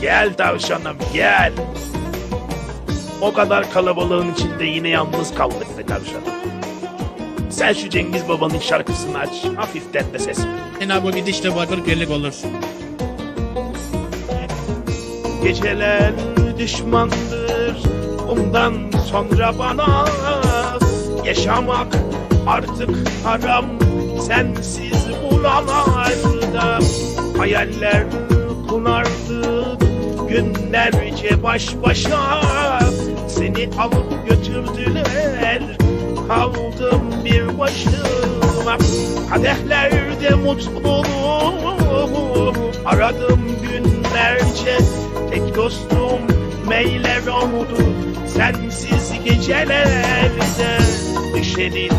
Gel tavşanım gel. O kadar kalabalığın içinde yine yalnız kaldık be tavşanım. Sen şu Cengiz Baba'nın şarkısını aç. Hafiften de ses. Yine bu gidişle bakır birlik olur. Geceler düşmandır Ondan sonra bana Yaşamak artık haram Sensiz buralarda Hayaller kunardık Günlerce baş başa Seni alıp götürdüler. Kaldım bir başıma. Kadehlerde mutluluğu Aradım günlerce Tek dostum. Meyler oldu Sensiz gecelerde. Düşenin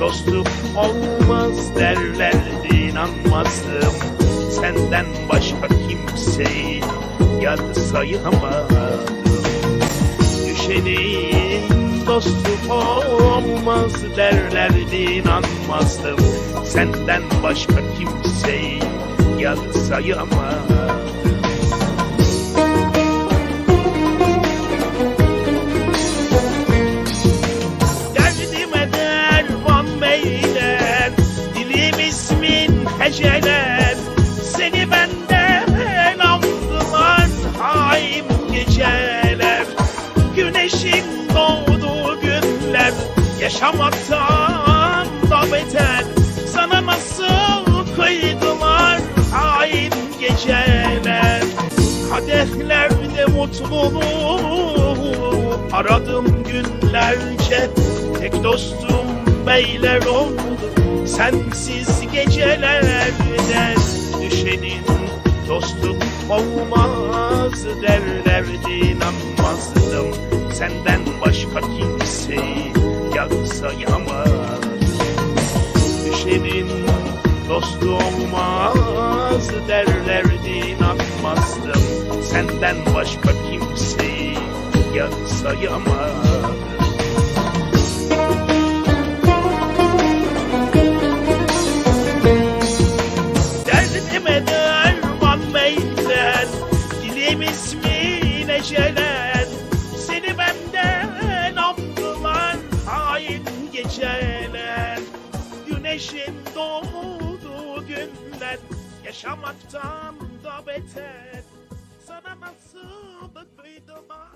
dostluk olmaz derlerdi inanmazdım. Senden başka kimseyi yar sayamadım Düşenin dostluk olmaz derlerdi inanmazdım. Senden başka kimseyi yar sayamadım Derdime derman beyler Dilim ismin heceler Yaşamaktan da beter. Sana nasıl kıydılar Hain geceler? Kadehlerde mutluluğu Aradım günlerce. Tek dostum beyler oldu Sensiz gecelerde Düşenin dostluk olmaz Derlerdi inanmazdım Senden başka kimseyi yar sayamadım Düşenin dostu olmaz derlerdi inanmazdım. Senden başka kimseyi yar sayamadım Güneşin doğduğu günler Yaşamaktan da beter. Sana nasıl kıydılar